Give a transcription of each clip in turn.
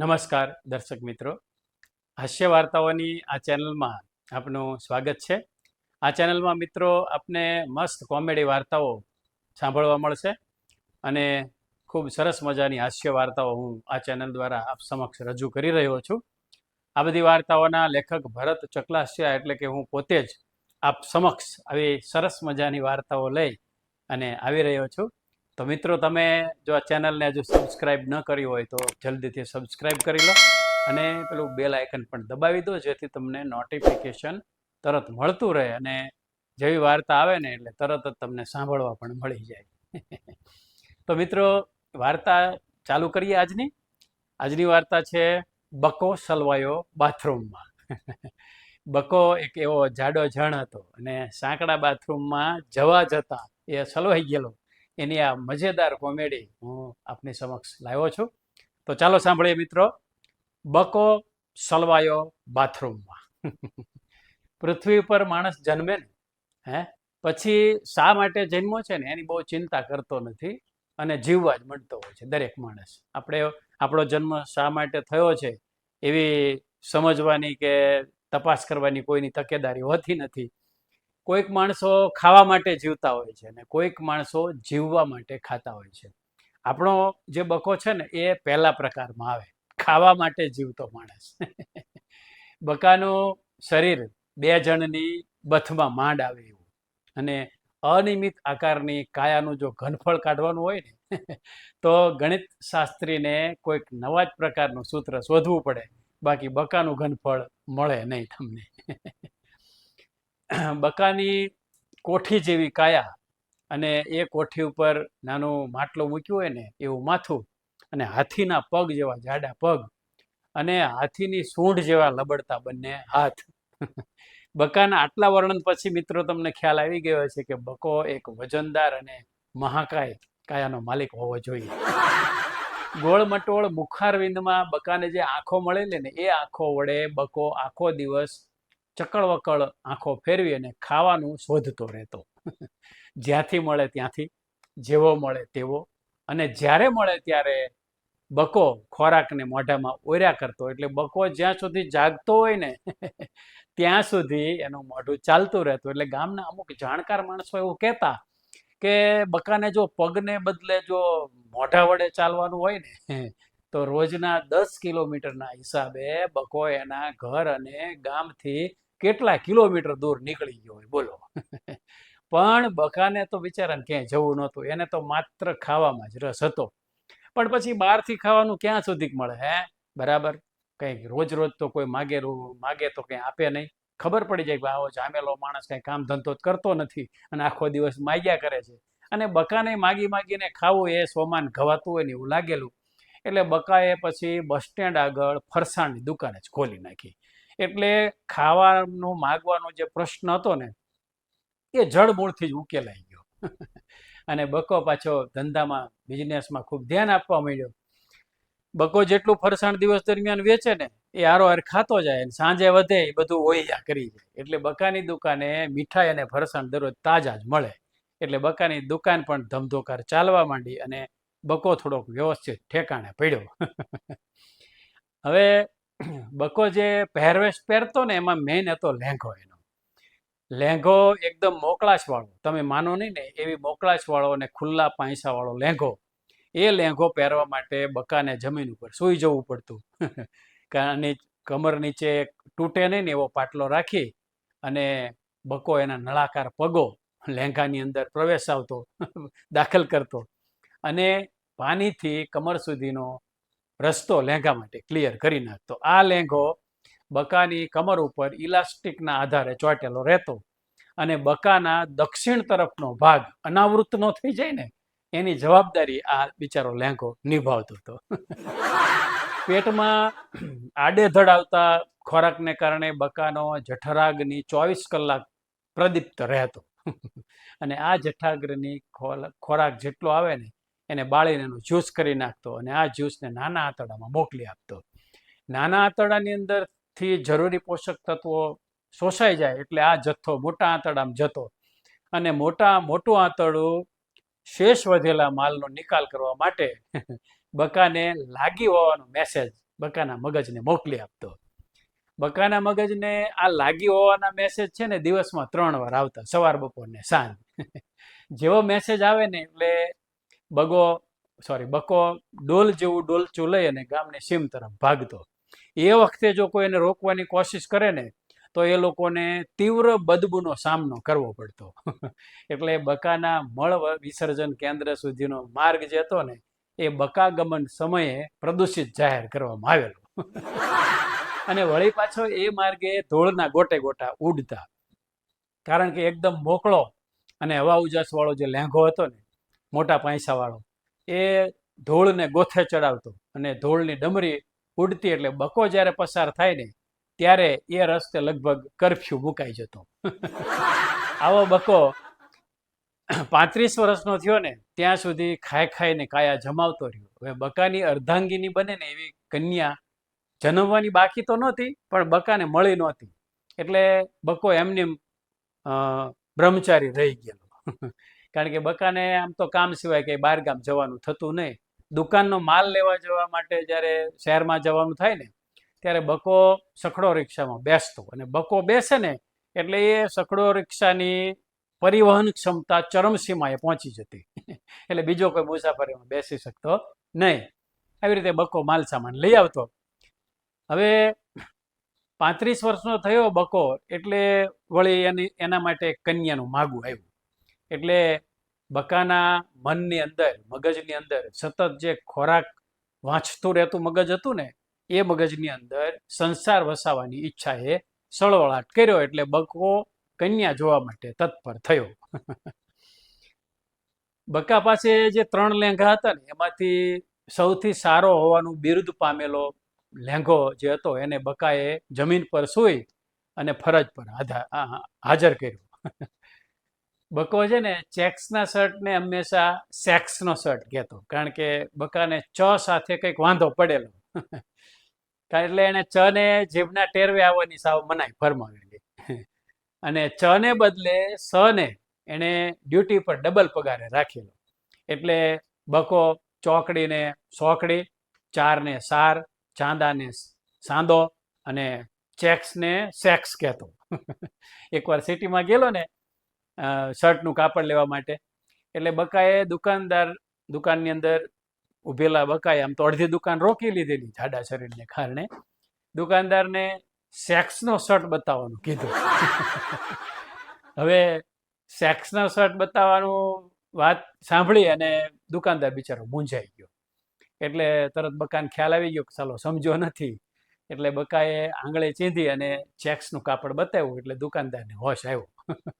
નમસ્કાર, દર્શક મિત્રો. હાસ્ય વાર્તાઓની આ ચેનલમાં આપનું સ્વાગત છે. આ ચેનલમાં મિત્રો આપને મસ્ત કોમેડી વાર્તાઓ સાંભળવા મળશે અને ખૂબ સરસ મજાની હાસ્ય વાર્તાઓ હું આ ચેનલ દ્વારા આપ સમક્ષ રજૂ કરી રહ્યો છું. આ બધી વાર્તાઓના લેખક ભરત ચકલાસિયા એટલે કે હું પોતે જ આપ સમક્ષ આવી સરસ મજાની વાર્તાઓ લઈ અને આવી રહ્યો છું. તો મિત્રો, તમે જો આ ચેનલને હજુ સબસ્ક્રાઇબ ન કરી હોય તો જલ્દીથી સબસ્ક્રાઇબ કરી લો અને પેલું બેલ આઇકન પણ દબાવી દો, જેથી તમને નોટિફિકેશન તરત મળતું રહે અને જેવી વાર્તા આવે ને એટલે તરત જ તમને સાંભળવા પણ મળી જાય. તો મિત્રો, વાર્તા ચાલુ કરીએ આજની. આજની વાર્તા છે, બકો સલવાયો બાથરૂમમાં. બકો એક એવો જાડો જણ હતો અને સાંકડા બાથરૂમમાં જવા જતા એ સલવાઈ ગયેલો. એની આ મજેદાર કોમેડી હું આપની સમક્ષ લાવ્યો છું. તો ચાલો સાંભળીએ મિત્રો બકો સલવાયો બાથરૂમમાં. પૃથ્વી પર માણસ જન્મે ને હે પછી શા માટે જન્મો છે ને એની બહુ ચિંતા કરતો નથી અને જીવવા જ મળતો હોય છે દરેક માણસ. આપણે આપણો જન્મ શા માટે થયો છે એવી સમજવાની કે તપાસ કરવાની કોઈની તકેદારી હોતી નથી. કોઈક માણસો ખાવા માટે જીવતા હોય છે અને કોઈક માણસો જીવવા માટે ખાતા હોય છે. આપણો જે બકો છે ને, એ પહેલા પ્રકારમાં આવે. ખાવા માટે જીવતો માણસ. બકાનું શરીર બે જણની બથમાં માંડ આવે એવું. અને અનિયમિત આકારની કાયાનું જો ઘનફળ કાઢવાનું હોય ને, તો ગણિત શાસ્ત્રીને કોઈક નવા જ પ્રકારનું સૂત્ર શોધવું પડે. બાકી બકાનું ઘનફળ મળે નહીં તમને. બકાની કોઠી જેવી કાયા અને એ કોઠી ઉપર નાનું માટલું મૂક્યું હોય ને એવું માથું અને હાથીના પગ જેવા જાડા પગ અને હાથીની સૂંઢ જેવા લબડતા બંને હાથ. બકાના આટલા વર્ણન પછી મિત્રો તમને ખ્યાલ આવી ગયો છે કે બકો એક વજનદાર અને મહાકાય કાયાનો માલિક હોવો જોઈએ. ગોળમટોળ મુખારવિંદમાં બકાને જે આંખો મળેલી ને એ આંખો વડે બકો આખો દિવસ ચકળ વકળ આંખો ફેરવી અને ખાવાનું શોધતો રહેતો. જ્યાંથી મળે ત્યાંથી, જેવો મળે તેવો. અને જ્યારે મળે ત્યારે બકો ખોરાકને મોઢામાં ઓર્યા કરતો. એટલે બકો જ્યાં સુધી જાગતો હોય ને, ત્યાં સુધી એનું મોઢું ચાલતું રહેતું. એટલે ગામના અમુક જાણકાર માણસો એવું કહેતા કે બકાને જો પગને બદલે જો મોઢા વડે ચાલવાનું હોય ને, તો રોજના દસ કિલોમીટરના હિસાબે બકો એના ઘર અને ગામથી કેટલા કિલોમીટર દૂર નીકળી ગયો હોય, બોલો. પણ બકાને તો બિચારાને ક્યાંય જવું નહોતું, એને તો માત્ર ખાવામાં જ રસ હતો. પણ પછી બહારથી ખાવાનું ક્યાં સુધી મળે, હે? બરાબર? કંઈક રોજ રોજ તો કોઈ માગે માગે તો કંઈ આપે નહીં. ખબર પડી જાય કે આવો જામેલો માણસ કંઈ કામ ધંધો જ કરતો નથી અને આખો દિવસ માગ્યા કરે છે. અને બકાને માગી માગીને ખાવું એ સોમાન ઘવાતું હોય ને એવું લાગેલું. એટલે બકાએ પછી બસ સ્ટેન્ડ આગળ ફરસાણની દુકાન જ ખોલી નાખી. એટલે ખાવાનું, માગવાનો જે પ્રશ્ન હતો ને, એ જળમૂળથી જ ઉકેલાઈ ગયો. અને બકો પાછો ધંધામાં બિઝનેસમાં ખૂબ ધ્યાન આપવા માંડ્યો. બકો જેટલું ફરસાણ દિવસ દરમિયાન વેચે ને, એ હારોહાર ખાતો જાય અને સાંજે વધે, એ બધું ઓયા કરી જાય. એટલે બકાની દુકાને મીઠાઈ અને ફરસાણ દરરોજ તાજા જ મળે. એટલે બકાની દુકાન પણ ધમધોકાર ચાલવા માંડી અને બકો થોડોક વ્યવસ્થિત ઠેકાણે પડ્યો. હવે બકો જે પહેરવેશ પહેરતો ને એમાં મેઇન હતો લેંઘો એનો. લેંઘો એકદમ મોકળાશવાળો તમે માનો નહીં ને, એવી મોકળાશવાળો અને ખુલ્લા પાંસાવાળો લેંઘો. એ લેંઘો પહેરવા માટે બકાને જમીન ઉપર સૂઈ જવું પડતું. કારણ કમર નીચે તૂટે નહીં ને એવો પાટલો રાખી અને બકો એના નળાકાર પગો લેંઘાની અંદર પ્રવેશ આવતો, દાખલ કરતો. અને પાણીથી કમર સુધીનો રસ્તો લેંઘા માટે ક્લિયર કરી નાખતો આ લેંઘો બકાની કમર ઉપર ઇલાસ્ટિકના આધારે ચોંટેલો રહેતો અને બકાના દક્ષિણ તરફનો ભાગ અનાવૃત નો થઈ જાય ને, એની જવાબદારી આ બિચારો લેંઘો નિભાવતો હતો. પેટમાં આડેધડ આવતા ખોરાકને કારણે બકાનો જઠરાગની ચોવીસ કલાક પ્રદીપ્ત રહેતો. અને આ જઠાગ્રની ખોરાક જેટલો આવે ને એને બાળીને એનું જ્યુસ કરી નાખતો અને આ જ્યુસને નાના આંતરડામાં મોકલી આપતો. નાના આંતરડાની અંદરથી જરૂરી પોષક તત્વો શોષાઈ જાય એટલે આ જથ્થો મોટા આંતરડામાં જતો અને મોટા, મોટું આંતરડું શેષ વધેલા માલનો નિકાલ કરવા માટે બકાને લાગી હોવાનો મેસેજ બકાના મગજને મોકલી આપતો. બકાના મગજને આ લાગી હોવાના મેસેજ છે ને દિવસમાં ત્રણ વાર આવતા, સવાર બપોર ને સાંજ. જેવો મેસેજ આવે ને એટલે બગો સોરી બકો ડોલ જેવું ડોલચું લઈ અને ગામની સીમ તરફ ભાગતો. એ વખતે જો કોઈ એને રોકવાની કોશિશ કરે ને, તો એ લોકોને તીવ્ર બદબૂનો સામનો કરવો પડતો. એટલે બકાના મળ વિસર્જન કેન્દ્ર સુધીનો માર્ગ જે હતો ને, એ બકાગમન સમયે પ્રદૂષિત જાહેર કરવામાં આવેલો. અને વળી પાછો એ માર્ગે ધૂળના ગોટે ગોટા ઉડતા. કારણ કે એકદમ મોકળો અને હવા ઉજાસ વાળો જે લેંઘો હતો ને મોટા પૈસાવાળો એ ધૂળને ગોથે ચડાવતો અને ધૂળની ડમરી ઉડતી એટલે બકો જ્યારે પસાર થાય ને, ત્યારે એ રસ્તે લગભગ કરફ્યુ મુકાઈ જતો. આવો બકો પાંત્રીસ વર્ષનો થયો ને, ત્યાં સુધી ખાઈ ખાઈને કાયા જમાવતો રહ્યો. હવે બકાની અર્ધાંગીની બને ને એવી કન્યા જન્મવાની બાકી તો નહોતી, પણ બકાને મળી નહોતી. એટલે બકો એમની બ્રહ્મચારી રહી ગયેલો. કારણ કે બકાને આમ તો કામ સિવાય કંઈ બહાર ગામ જવાનું થતું નહીં. દુકાનનો માલ લેવા જવા માટે જ્યારે શહેરમાં જવાનું થાય ને, ત્યારે બકો સખડો રિક્ષામાં બેસતો. અને બકો બેસે ને, એટલે એ સખડો રિક્ષાની પરિવહન ક્ષમતા ચરમસીમાએ પહોંચી જતી. એટલે બીજો કોઈ મુસાફરીમાં બેસી શકતો નહીં. આવી રીતે બકો માલ સામાન લઈ આવતો. હવે પાંત્રીસ વર્ષનો થયો બકો, એટલે વળી એની, એના માટે કન્યાનું માગું આવ્યું. એટલે બકાના મનની અંદર, મગજની અંદર સતત જે ખોરાક વાંચતું રહેતું મગજ હતું ને, એ મગજની અંદર સંસાર વસાવવાની એ સળવળાટ કર્યો એટલે બકો કન્યા જોવા માટે તત્પર થયો. બકા પાસે જે ત્રણ લેંઘા હતા ને, એમાંથી સૌથી સારો હોવાનું બિરુદ પામેલો લેંઘો જે હતો, એને બકાએ જમીન પર સૂઈ અને ફરજ પર હાજર કર્યો. બકો છે ને, ચેક્સના શર્ટને હંમેશા સેક્સનો શર્ટ કહેતો, કારણ કે બકાને ચ સાથે કંઈક વાંધો પડેલો. એટલે એને ચ ને જીભના ટેરવે આવવાની સાવ મનાઈ ફરમાવેલી. અને ચ ને બદલે સ ને એણે ડ્યુટી પર ડબલ પગારે રાખેલો. એટલે બકો ચોકડીને સોકડી ચારને સાર ચાંદાને સાંદો અને ચેક્સને સેક્સ કહેતો. એકવાર સિટીમાં ગયેલો ને શર્ટનું કાપડ લેવા માટે. એટલે બકાએ દુકાનદાર, દુકાનની અંદર ઊભેલા બકાએ આમ તો અડધી દુકાન રોકી લીધેલી જાડા શરીરને કારણે. દુકાનદારને સેક્સનો શર્ટ બતાવવાનું કીધું. હવે સેક્સનો શર્ટ બતાવવાનું વાત સાંભળી અને દુકાનદાર બિચારો મૂંઝાઈ ગયો. એટલે તરત બકાને ખ્યાલ આવી ગયો કે ચાલો સમજો નથી. એટલે બકાએ આંગળે ચીંધી અને ચેક્સનું કાપડ બતાવ્યું એટલે દુકાનદારને હોશ આવ્યો.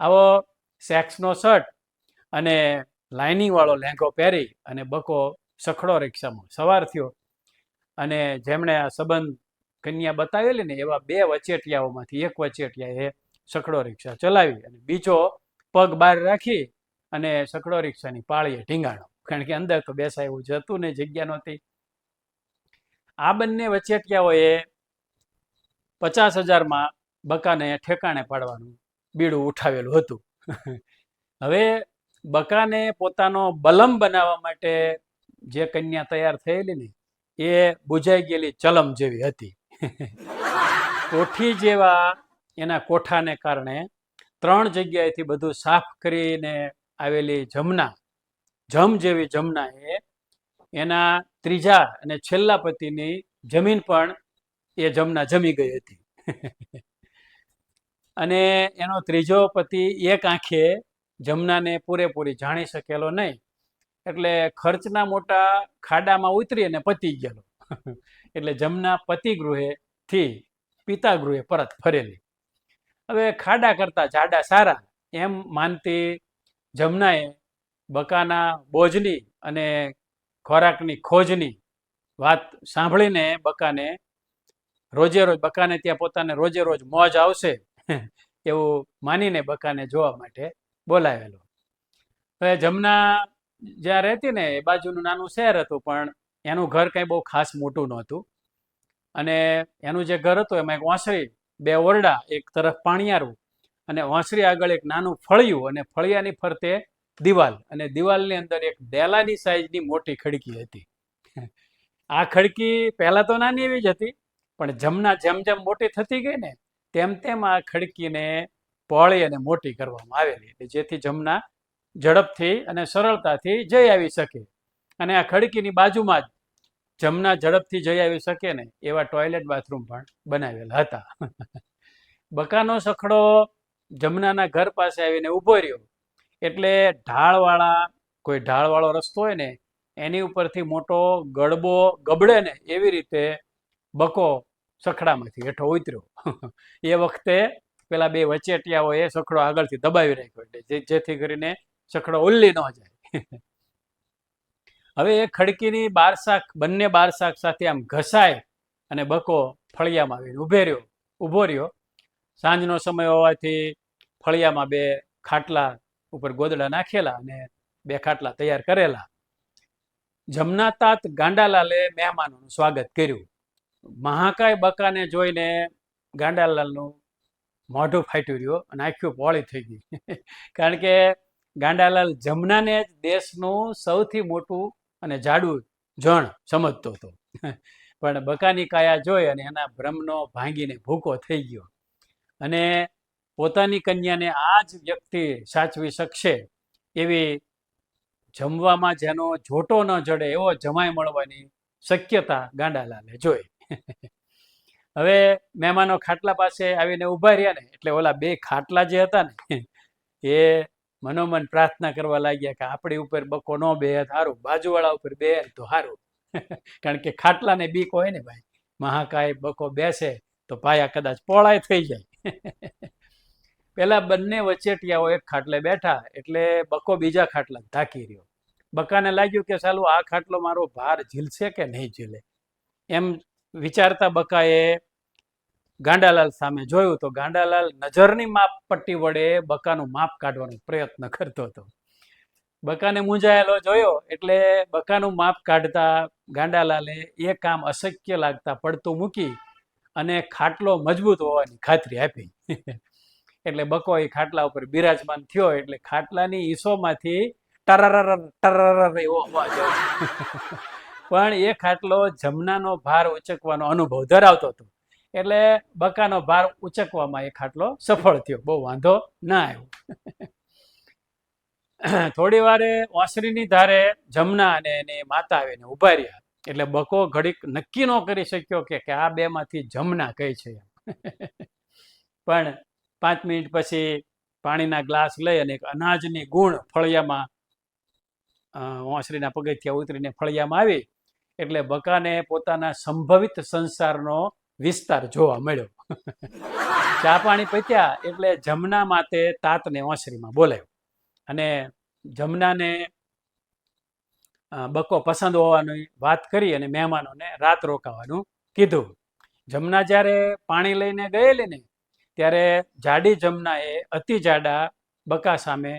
આવો સેક્સનો શર્ટ અને લાઇનિંગવાળો લેંઘો પહેરી અને બકો સખડો રિક્ષામાં સવાર થયો. અને જેમણે આ સંબંધ કન્યા બતાવેલી ને એવા બે વચેટિયાઓમાંથી એક વચેટિયાએ સખડો રિક્ષા ચલાવી અને બીજો પગ બહાર રાખી અને સખડો રિક્ષાની પાળીએ ઢીંગાણો. કારણ કે અંદર તો બેસાય એવું જતું ને જગ્યા નહોતી. આ બંને વચેટિયાઓએ પચાસ હજારમાં બકાને ઠેકાણે પાડવાનું બીડું ઉઠાવેલું હતું. હવે બકાને પોતાનો બલમ બનાવવા માટે જે કન્યા તૈયાર થયેલી ને, એ બુજાઈ ગયેલી ચલમ જેવી હતી. કોઠી જેવા એના કોઠાને કારણે ત્રણ જગ્યાએથી બધું સાફ કરીને આવેલી જમના, જમ જેવી જમના એ એના ત્રીજા અને છેલ્લા પતિની જમીન પણ એ જમના જમી ગઈ હતી. અને એનો ત્રીજો પતિ એક આંખે જમનાને પૂરેપૂરી જાણી શકેલો નહીં. એટલે ખર્ચના મોટા ખાડામાં ઉતરી અને પતી ગયેલો. એટલે જમના પતિ ગૃહેથી પિતા ગૃહે પરત ફરેલી. હવે ખાડા કરતા જાડા સારા એમ માનતી જમનાએ બકાના બોજની અને ખોરાકની ખોજની વાત સાંભળીને બકાને રોજે રોજ, બકાને ત્યાં પોતાને રોજે રોજ મોજ આવશે. એવું માનીને બકાને જોવા માટે બોલાવેલો. હવે જમના જ્યાં રહેતી ને એ બાજુનું નાનું શહેર હતું, પણ એનું ઘર કંઈ બહુ ખાસ મોટું નહોતું. અને એનું જે ઘર હતું, એમાં એક વાંસળી, બે ઓરડા, એક તરફ પાણિયારું અને વાંસળી આગળ એક નાનું ફળિયું અને ફળિયાની ફરતે દિવાલ અને દિવાલની અંદર એક ડેલાની સાઈઝની મોટી ખડકી હતી. આ ખડકી પહેલા તો નાની એવી જ હતી, પણ જમના જેમ જેમ મોટી થતી ગઈ ને તેમ તેમ આ ખડકીને પહોળી અને મોટી કરવામાં આવેલી એટલે જેથી જમના ઝડપથી અને સરળતાથી જઈ આવી શકે. અને આ ખડકીની બાજુમાં જ જમના ઝડપથી જઈ આવી શકે ને એવા ટોયલેટ બાથરૂમ પણ બનાવેલા હતા. બકાનો સખડો જમનાના ઘર પાસે આવીને ઊભો રહ્યો. એટલે ઢાળવાળા, કોઈ ઢાળવાળો રસ્તો હોય ને, એની ઉપરથી મોટો ગડબો ગબડે ને એવી રીતે બકો સખડામાંથી હેઠો ઉતર્યો. એ વખતે પેલા બે વચેટિયાઓએ સખડો આગળથી દબાવી રાખ્યો એટલે જેથી કરીને સખડો ઉલ્લી ન જાય. હવે એ ખડકીની બારસાક બંને બારસાક સાથે આમ ઘસાય અને બકો ફળિયામાં આવીને ઉભે રહ્યો, ઊભો રહ્યો. સાંજનો સમય હોવાથી ફળિયામાં બે ખાટલા ઉપર ગોદડા નાખેલા અને બે ખાટલા તૈયાર કરેલા. જમનાતાત ગાંડાલાલે મહેમાનોનું સ્વાગત કર્યું. મહાકાય બકાને જોઈને ગાંડાલાલનું મોઢું ફાટ્યું રહ્યું અને આખું પોળી થઈ ગઈ. કારણ કે ગાંડાલાલ જમનાને જ દેશનું સૌથી મોટું અને જાડું જણ સમજતો હતો. પણ બકાની કાયા જોઈ અને એના ભ્રમનો ભાંગીને ભૂકો થઈ ગયો. અને પોતાની કન્યાને આ જ વ્યક્તિ સાચવી શકશે એવી જમવામાં જેનો જોટો ન જડે એવો જમાય મળવાની શક્યતા ગાંડાલાલે જોઈ. હવે મહેમાનો ખાટલા પાસે આવીને ઊભા રહ્યા ને, એટલે ઓલા બે ખાટલા જે હતા ને, એ મનોમન પ્રાર્થના કરવા લાગ્યા કે આપણી ઉપર બકો ન બે સારું બાજુવાળા ઉપર બે તો સારું કારણ કે ખાટલાને બીક હોય ને ભાઈ, મહાકાય બકો બેસે તો પાયા કદાચ પોળાય થઈ જાય. પેલા બંને વચેટિયાઓ એક ખાટલે બેઠા, એટલે બકો બીજા ખાટલા ધાકી રહ્યો. બકાને લાગ્યું કે સાલું આ ખાટલો મારો ભાર ઝીલશે કે નહીં ઝીલે? એમ વિચારતા બકાએ ગાંડાલાલ સામે જોયું તો ગાંડાલાલ નજરની માપ પટ્ટી વડે બકાનું માપ કાઢવાનો પ્રયત્ન કરતો હતો. બકાને મૂંઝાયેલો જોયો એટલે બકાનું માપ કાઢતા ગાંડાલાલે એ કામ અશક્ય લાગતા પડતું મૂકી અને ખાટલો મજબૂત હોવાની ખાતરી આપી. એટલે બકો એ ખાટલા ઉપર બિરાજમાન થયો એટલે ખાટલાની ઈસોમાંથી ટરરર ટરરર એવો અવાજ પણ એ ખાટલો જમનાનો ભાર ઉચકવાનો અનુભવ ધરાવતો હતો. એટલે બકાનો ભાર ઉચકવામાં એ ખાટલો સફળ થયો. બહુ વાંધો ના આવ્યો. થોડી વારે ઓસરીની ધારે જમના અને એની માતા આવીને ઊભા રહ્યા. એટલે બકો ઘડીક નક્કી ન કરી શક્યો કે કે આ બેમાંથી જમના કઈ છે. પણ પાંચ મિનિટ પછી પાણીના ગ્લાસ લઈ અને અનાજની ગુણ ફળિયામાં ઓસરીના પગથિયા ઉતરીને ફળિયામાં આવી એટલે બકાને પોતાના સંભવિત સંસારનો વિસ્તાર જોવા મળ્યો. ચા પાણી પત્યા એટલે જમના માતે તાતને ઓસરીમાં બોલાવ્યો અને જમનાને બકો પસંદ હોવાની વાત કરી અને મહેમાનોને રાત રોકાવાનું કીધું. જમના જ્યારે પાણી લઈને ગયેલી ને, ત્યારે જાડી જમનાએ અતિ જાડા બકા સામે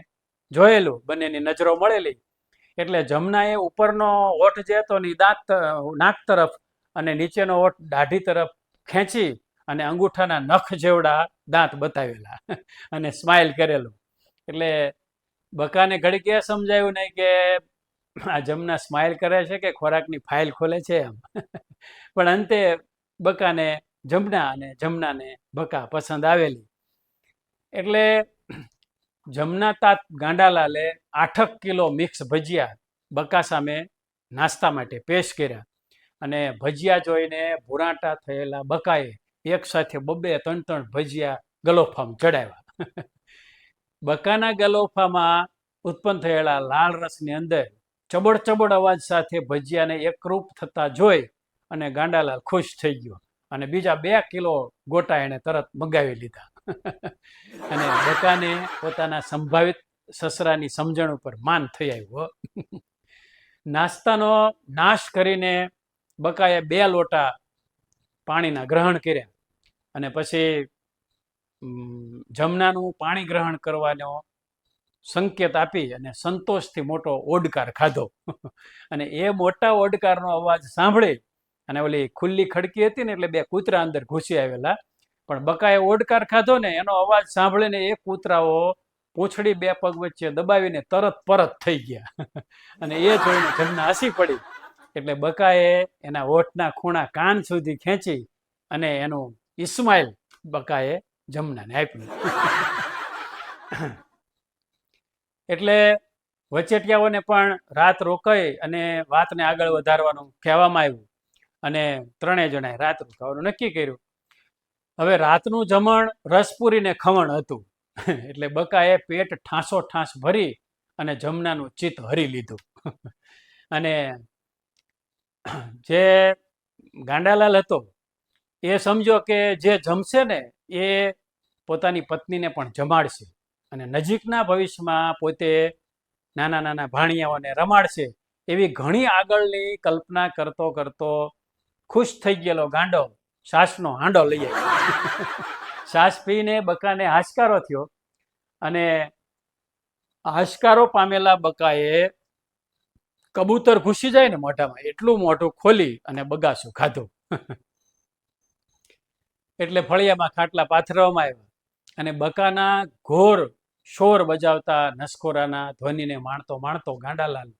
જોયેલું, બંનેની નજરો મળેલી. એટલે જમનાએ ઉપરનો ઓઠ જે હતો ને દાંત નાક તરફ અને નીચેનો ઓઠ દાઢી તરફ ખેંચી અને અંગૂઠાના નખ જેવડા દાંત બતાવેલા અને સ્માઇલ કરેલું. એટલે બકાને ઘડીક એ સમજાયું નહીં કે આ જમના સ્માઇલ કરે છે કે ખોરાકની ફાઇલ ખોલે છે એમ. પણ અંતે બકાને જમના અને જમનાને બકા પસંદ આવેલી. એટલે જમના તાત ગાંડાલાલે આઠક કિલો મિક્સ ભજીયા બકા સામે નાસ્તા માટે પેશ કર્યા. અને ભજીયા જોઈને ભૂરાટા થયેલા બકાએ એક સાથે બબ્બે ત્રણ ત્રણ ભજીયા ગલોફામાં ચડાવ્યા. બકાના ગલોફામાં ઉત્પન્ન થયેલા લાલ રસની અંદર ચબડ ચબડ અવાજ સાથે ભજીયાને એકરૂપ થતા જોઈ અને ગાંડાલાલ ખુશ થઈ ગયો અને બીજા બે કિલો ગોટા એણે તરત મગાવી લીધા. અને બધાને પોતાના સંભવિત સસરાની સમજણ ઉપર માન થઈ આવ્યું. નાસ્તાનો નાશ કરીને બકાએ બે લોટા પાણીના ગ્રહણ કર્યા અને પછી જમનાનું પાણી ગ્રહણ કરવાનો સંકેત આપી અને સંતોષથી મોટો ઓડકાર ખાધો. અને એ મોટા ઓડકારનો અવાજ સાંભળી અને ઓલી ખુલ્લી ખડકી હતી ને એટલે બે કૂતરા અંદર ઘૂસી આવેલા. પણ બકાએ ઓડકાર ખાધો ને એનો અવાજ સાંભળીને એ કૂતરાઓ પૂંછડી બે પગ વચ્ચે દબાવીને તરત પરત થઈ ગયા. અને એ જોઈને જમના હસી પડી. એટલે બકાએ એના હોઠના ખૂણા કાન સુધી ખેંચી અને એનું ઇસ્માઇલ બકાએ જમનાને આપ્યું. એટલે વચેટિયાઓને પણ રાત રોકાઈ અને વાતને આગળ વધારવાનું કહેવામાં આવ્યું. અને ત્રણેય જણાએ રાત રોકાવાનું નક્કી કર્યું. હવે રાતનું જમણ રસપુરી ને ખમણ હતું. એટલે બકાએ પેટ ઠાંસો ઠાંસ ભરી અને જમનાનું ચિત્ત હરી લીધું. અને જે ગાંડાલાલ હતો, એ સમજો કે જે જમશે ને, એ પોતાની પત્નીને પણ જમાડશે અને નજીકના ભવિષ્યમાં પોતે નાના નાના ભાણિયાઓને રમાડશે એવી ઘણી આગળની કલ્પના કરતો કરતો ખુશ થઈ ગયેલો ગાંડો સાસનો હાંડો લઈ આવ્યો. સાસ પીને બકાને હાશકારો થયો અને હાશકારો પામેલા બકાએ કબૂતર ઘૂસી જાય ને મોઢામાં, એટલું મોઢું ખોલી અને બગાસું ખાધું. એટલે ફળિયામાં ખાટલા પાથરવામાં આવ્યા અને બકાના ઘોર શોર બજાવતા નસકોરાના ધ્વનિને માણતો માણતો ગાંડાલાલ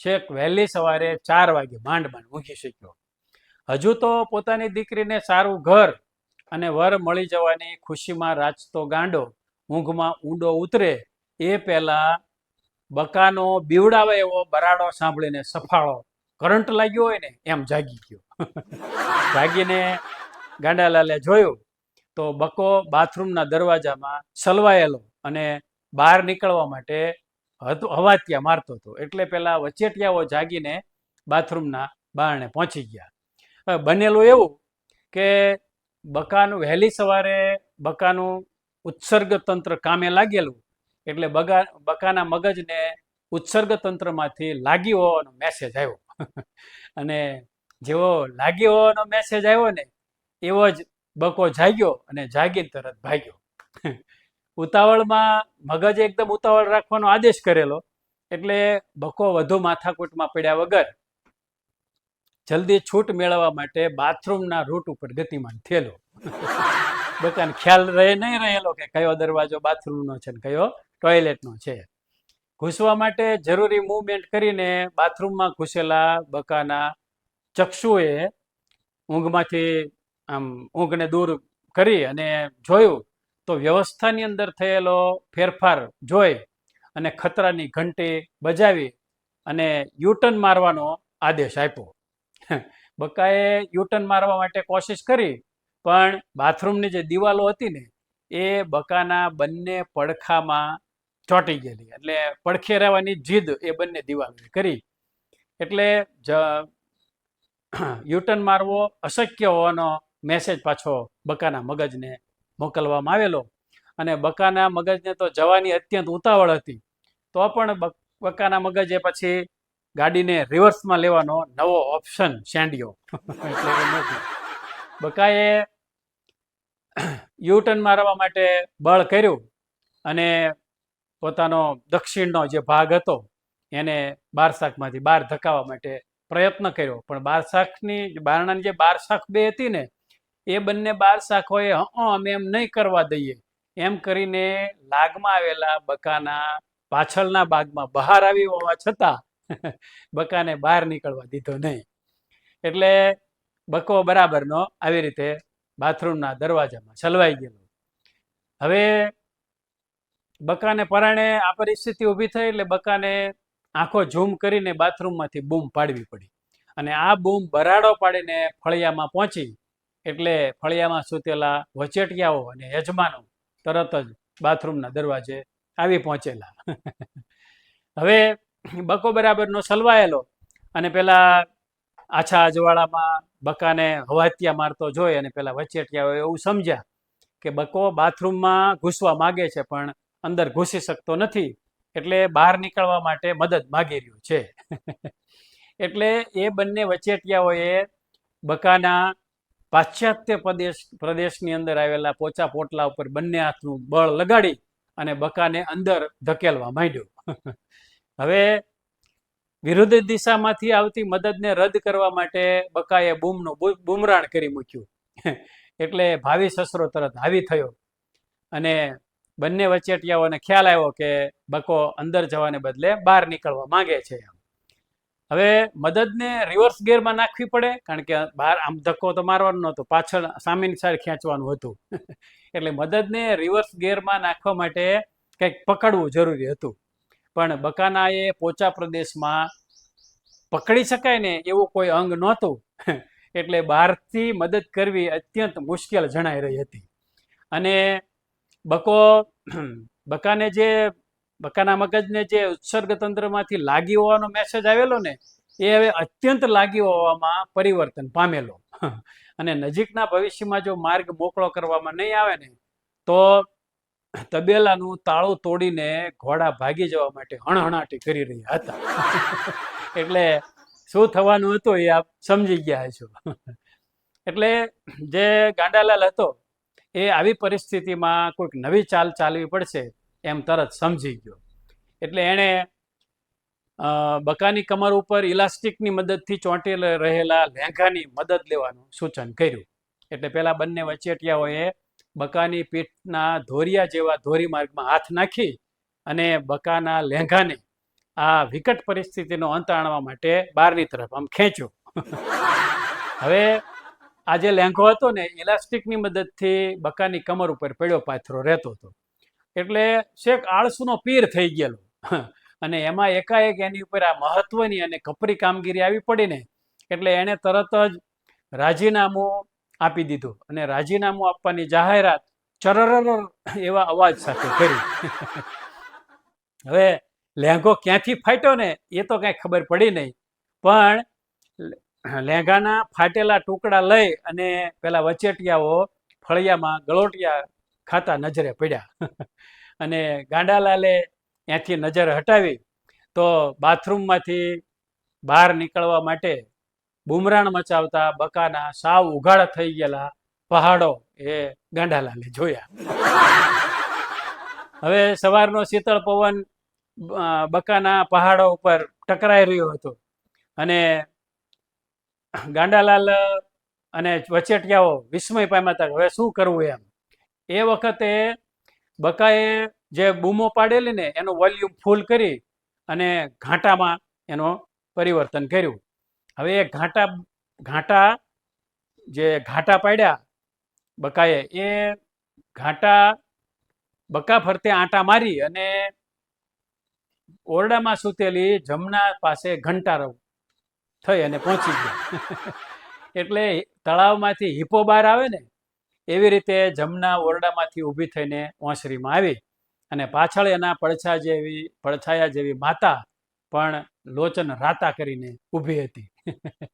છેક વહેલી સવારે ચાર વાગે માંડ માંડ ઊંઘી શક્યો. હજુ તો પોતાની દીકરીને સારું ઘર અને વર મળી જવાની ખુશીમાં રાચતો ગાંડો ઊંઘમાં ઊંડો ઉતરે, એ પહેલા બકાનો બીવડાવે એવો બરાડો સાંભળીને સફાળો કરંટ લાગ્યો હોય ને, એમ જાગી ગયો. જાગીને ગાંડાલાલે જોયું તો બકો બાથરૂમના દરવાજામાં સલવાયેલો અને બહાર નીકળવા માટે હવાતિયા મારતો હતો. એટલે પેલા વચેટિયાઓ જાગીને બાથરૂમના બારણે પહોંચી ગયા. બનેલું એવું કે બકાનું, વહેલી સવારે બકાનું ઉત્સર્ગ તંત્ર કામે લાગેલું, એટલે બગા, બકાના મગજને ઉત્સર્ગ તંત્રમાંથી લાગી હોવાનો મેસેજ આવ્યો. અને જેવો લાગી હોવાનો મેસેજ આવ્યો ને, એવો જ બકો જાગ્યો અને જાગીને તરત ભાગ્યો. ઉતાવળમાં મગજ એકદમ ઉતાવળ રાખવાનો આદેશ કરેલો, એટલે બકો વધુ માથાકૂટમાં પડ્યા વગર જલ્દી છૂટ મેળવવા માટે બાથરૂમના રૂટ ઉપર ગતિમાન થયેલો બધાને ખ્યાલ રહે નહીં રહેલો કે કયો દરવાજો બાથરૂમનો છે ને કયો ટોયલેટનો છે. ઘૂસવા માટે જરૂરી મૂવમેન્ટ કરીને બાથરૂમમાં ઘૂસેલા બકાના ચક્ષુએ ઊંઘમાંથી આમ ઊંઘને દૂર કરી અને જોયું તો વ્યવસ્થાની અંદર થયેલો ફેરફાર જોઈ અને ખતરાની ઘંટી બજાવી અને યુટર્ન મારવાનો આદેશ આપ્યો. બકાએ યુટર્ન મારવા માટે કોશિશ કરી, પણ બાથરૂમની જે દિવાલો હતી ને, એ બકાના બંને પડખામાં ચોંટી ગયેલી. એટલે પડખે રહેવાની જીદ એ બંને દિવાલોએ કરી. એટલે જ યુટર્ન મારવો અશક્ય હોવાનો મેસેજ પાછો બકાના મગજને મોકલવામાં આવેલો. અને બકાના મગજને તો જવાની અત્યંત ઉતાવળ હતી. તો પણ બક- બકાના મગજે પછી ગાડીને રિવર્સમાં લેવાનો નવો ઓપ્શન શેન્ડિયો બકાએ યુટર્ન મારવા માટે બળ કર્યું અને પોતાનો દક્ષિણનો જે ભાગ હતો એને બારશાખમાંથી બહાર ધકાવવા માટે પ્રયત્ન કર્યો. પણ બારશાખની બારણાની જે બારશાખ બે હતી ને એ બંને બારશાખોએ હં અમે એમ નહીં કરવા દઈએ. એમ કરીને લાગમાં આવેલા બકાના પાછળના ભાગમાં બહાર આવી હોવા છતાં બકાને બહાર નીકળવા દીધો નહીં. એટલે બકો બરાબરનો આવી રીતે બાથરૂમના દરવાજામાં છલવાઈ ગયેલો. હવે બકાને પરાણે આ પરિસ્થિતિ ઊભી થઈ એટલે બકાને આંખો ઝૂમ કરીને બાથરૂમમાંથી બૂમ પાડવી પડી. અને આ બૂમ બરાડો પાડીને ફળિયામાં પહોંચી એટલે ફળિયામાં સૂતેલા વચેટિયાઓ અને યજમાનો તરત જ બાથરૂમના દરવાજે આવી પહોંચેલા. હવે બકો બરાબરનો સલવાયેલો. અને પેલા આછા અજવાળામાં બકાને હવાતિયા મારતો જોઈ અને પેલા વચેટિયાઓ એવું સમજ્યા કે બકો બાથરૂમમાં ઘૂસવા માગે છે, પણ અંદર ઘૂસી શકતો નથી. એટલે બહાર નીકળવા માટે મદદ માગી રહ્યો છે. એટલે એ બંને વચેટિયાઓએ બકાના પાશ્ચાત્ય પ્રદેશ, પ્રદેશની અંદર આવેલા પોચા પોટલા ઉપર બંને હાથનું બળ લગાડી અને બકાને અંદર ધકેલવા માંડ્યો. હવે વિરુદ્ધ દિશામાંથી આવતી મદદને રદ કરવા માટે બકાએ બૂમનું બૂમરાણ કરી મૂક્યું. એટલે ભાવિ સસરો તરત હાવી થયો. અને બંને વચેટિયાઓને ખ્યાલ આવ્યો કે બકો અંદર જવાને બદલે બહાર નીકળવા માંગે છે હવે મદદને રિવર્સ ગેરમાં નાખવી પડે કારણ કે બહાર આમ ધક્કો તો મારવાનો નહોતો પાછળ સામેની સાઈડ ખેંચવાનું હતું. એટલે મદદને રિવર્સ ગેરમાં નાખવા માટે કંઈક પકડવું જરૂરી હતું. પણ બકાનાએ પોચા પ્રદેશમાં પકડી શકાય ને એવું કોઈ અંગ નહોતું, એટલે બહારથી મદદ કરવી અત્યંત મુશ્કેલ જણાઈ રહી હતી. અને બકો, બકાને જે, બકાના મગજને જે ઉત્સર્ગ તંત્રમાંથી લાગી હોવાનો મેસેજ આવેલો ને, એ હવે અત્યંત લાગી હોવામાં પરિવર્તન પામેલો. અને નજીકના ભવિષ્યમાં જો માર્ગ મોકળો કરવામાં નહીં આવે ને, તો તબેલાનું તાળું તોડીને ઘોડા ભાગી જવા માટે હણહણાટી કરી રહ્યા હતા. એટલે શું થવાનું હતું એ આપ સમજી ગયા છો એટલે જે ગાંડાલાલ હતો, એ આવી પરિસ્થિતિમાં કોઈક નવી ચાલ ચાલવી પડશે એમ તરત સમજી ગયો. એટલે એણે બકાની કમર ઉપર ઇલાસ્ટિકની મદદથી ચોંટેલ રહેલા લેંઘાની મદદ લેવાનું સૂચન કર્યું. એટલે પેલા બંને વચેટિયાઓએ બકાની પીઠના ધોરિયા જેવા ધોરીમાર્ગમાં હાથ નાખી અને બકાના લેંઘાને આ વિકટ પરિસ્થિતિનો અંત આણવા માટે બહારની તરફ આમ ખેંચ્યો. હવે આ જે લેંઘો હતો ને, ઇલાસ્ટિકની મદદથી બકાની કમર ઉપર પડ્યો પાથરો રહેતો હતો. એટલે શેક આળસુનો પીર થઈ ગયેલો. અને એમાં એકાએક એની ઉપર આ મહત્વની અને કપરી કામગીરી આવી પડીને એટલે એણે તરત જ રાજીનામું આપી દીધું અને રાજીનામું આપવાની જાહેરાત ચરર એવા અવાજ સાથે કરી. હવે લેંઘો ક્યાંથી ફાટ્યો ને એ તો કાંઈ ખબર પડી નહીં. પણ લેંઘાના ફાટેલા ટુકડા લઈ અને પેલા વચેટિયાઓ ફળિયામાં ગળોટિયા ખાતા નજરે પડ્યા. અને ગાંડાલાલે ત્યાંથી નજર હટાવી તો બાથરૂમમાંથી બહાર નીકળવા માટે બુમરાણ મચાવતા, બકાના સાવ ઉઘાડા થઈ ગયેલા પહાડો એ ગાંડાલાલે જોયા. હવે સવારનો શીતળ પવન બકાના પહાડો ઉપર ટકરાઈ રહ્યો હતો અને ગાંડાલાલ અને વચેટિયાઓ વિસ્મય પામ્યા હતા હવે શું કરવું એમ. એ વખતે બકાએ જે બૂમો પાડેલી ને એનું વોલ્યુમ ફૂલ કરી અને ઘાંટામાં એનો પરિવર્તન કર્યું. હવે એ ઘાંટા ઘાંટા જે ઘાંટા પાડ્યા બકાએ એ ઘાંટા બકા ફરતે આંટા મારી અને ઓરડામાં સૂતેલી જમના પાસે ઘંટારો થઈ અને પહોંચી ગયા. એટલે તળાવમાંથી હિપો બહાર આવે ને એવી રીતે જમના ઓરડામાંથી ઊભી થઈને ઓસરીમાં આવી અને પાછળ એના પડછા જેવી પડછાયા જેવી માતા પણ લોચન રાતા કરીને ઊભી હતી.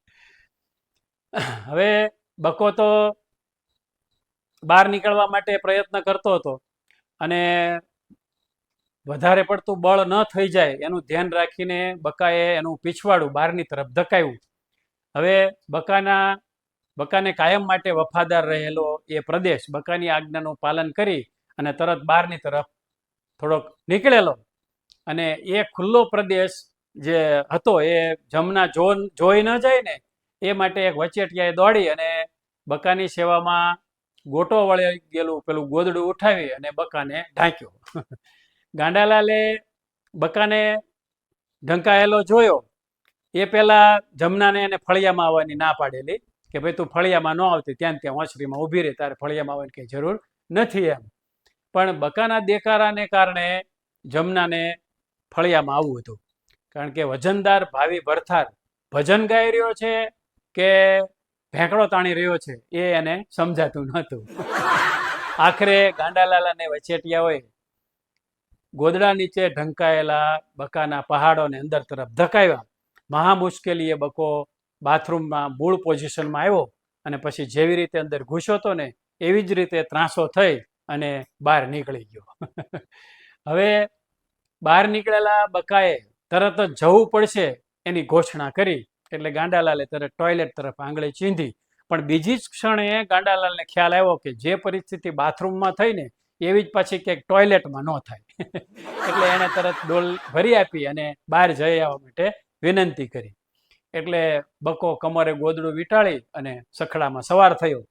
હવે બકો તો બહાર નીકળવા માટે પ્રયત્ન કરતો હતો અને વધારે પડતું બળ ન થઈ જાય એનું ધ્યાન રાખીને બકાએ એનું પીછવાડું બહારની તરફ ધકાવ્યું હવે બકાના, બકાને કાયમ માટે વફાદાર રહેલો એ પ્રદેશ બકાની આજ્ઞાનું પાલન કરી અને તરત બહારની તરફ થોડોક નીકળેલો અને એ ખુલ્લો પ્રદેશ જે હતો એ જમના જોઈ ન જાય ને, એ માટે એક વચેટિયાએ દોડી અને બકાની સેવામાં ગોટો વળી ગયેલું, પેલું ગોદડું ઉઠાવી અને બકાને ઢાંક્યો. ગાંડાલાલે બકાને ઢંકાયેલો જોયો. એ પહેલા જમનાને એને ફળિયામાં આવવાની ના પાડેલી કે ભાઈ તું ફળિયામાં ન આવતી, ત્યાં ત્યાં ઓછરીમાં ઊભી રહે, તારે ફળિયામાં આવવાની કંઈ જરૂર નથી એમ. પણ બકાના દેકારાને કારણે જમનાને ફળિયામાં આવવું હતું. કારણ કે વજનદાર, ભાવિ, ભરથાર ભજન ગાઈ રહ્યો છે કે ભેંકડો તાણી રહ્યો છે એ એને સમજાતું નહોતું. આખરે ગાંડાલાલ વચેટિયાઓએ ગોદડા નીચે ઢંકાયેલા બકાના પહાડોને અંદર તરફ ધકાવ્યા. મહા મુશ્કેલીએ બકો બાથરૂમમાં મૂળ પોઝિશનમાં આવ્યો અને પછી જેવી રીતે અંદર ઘૂસ્યો હતો ને, એવી જ રીતે ત્રાસો થઈ અને બહાર નીકળી ગયો. હવે બહાર નીકળેલા બકાએ તરત જ જવું પડશે એની ઘોષણા કરી. એટલે ગાંડાલાલે તરત ટોયલેટ તરફ આંગળી ચીંધી. પણ બીજી જ ક્ષણે ગાંડાલાલને ખ્યાલ આવ્યો કે જે પરિસ્થિતિ બાથરૂમમાં થઈ ને, એવી જ પાછી ક્યાંક ટોયલેટમાં ન થાય. એટલે એણે તરત ડોલ ભરી આપી અને બહાર જઈ આવવા માટે વિનંતી કરી. એટલે બકો કમરે ગોદડું વીંટાળી અને સખડામાં સવાર થયો.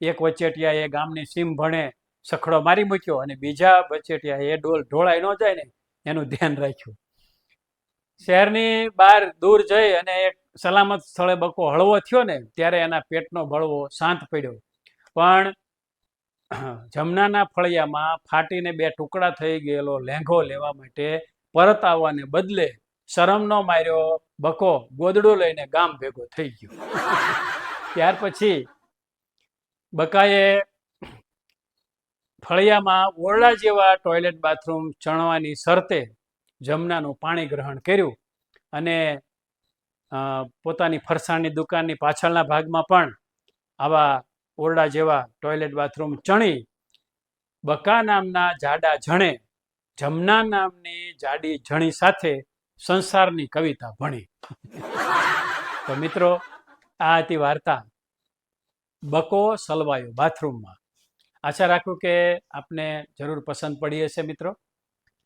એક વચેટિયાએ ગામની સીમ ભણે સખડો મારી મૂક્યો અને બીજા વચેટિયાએ એ ડોલ ઢોળાઈ ન જાય ને, એનું ધ્યાન રાખ્યું. શહેરની બહાર દૂર જઈ અને એક સલામત સ્થળે બકો હળવો થયો ને, ત્યારે એના પેટનો બળવો શાંત પડ્યો. પણ જમનાના ફળિયામાં ફાટીને બે ટુકડા થઈ ગયેલો લેંઘો લેવા માટે પરત આવવાને બદલે શરમનો માર્યો બકો ગોદડું લઈને ગામ ભેગો થઈ ગયો. ત્યાર પછી બકાએ ફળિયામાં ઓરડા જેવા ટોયલેટ બાથરૂમ ચણવાની શરતે જમનાનું પાણી ગ્રહણ કર્યું અને પોતાની ફરસાણની દુકાનની પાછળના ભાગમાં પણ આવા ઓરડા જેવા ટોયલેટ બાથરૂમ ચણી, બકા નામના જાડા જણે, જમના નામની જાડી જણી સાથે સંસારની કવિતા ભણી. તો મિત્રો, આ હતી વાર્તા. બકો સલવાયો બાથરૂમમાં. આશા રાખું કે આપને જરૂર પસંદ પડી હશે મિત્રો.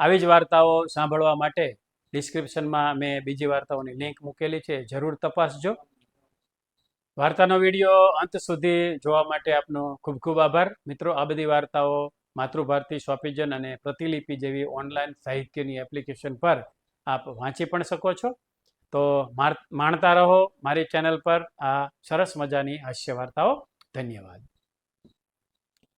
આવી જ વાર્તાઓ સાંભળવા માટે ડિસ્ક્રિપ્શનમાં મેં બીજી વાર્તાઓની લિંક મૂકેલી છે, જરૂર તપાસજો. વાર્તાનો વીડિયો અંત સુધી જોવા માટે આપનો ખૂબ ખૂબ આભાર. મિત્રો, આ બધી વાર્તાઓ માતૃભારતી શોપિજન અને પ્રતિલિપિ જેવી ઓનલાઈન સાહિત્યની એપ્લિકેશન પર આપ વાંચી પણ શકો છો. તો માણતા રહો મારી ચેનલ પર. આ સરસ મજાની હાસ્ય વાર્તાઓ. ધન્યવાદ.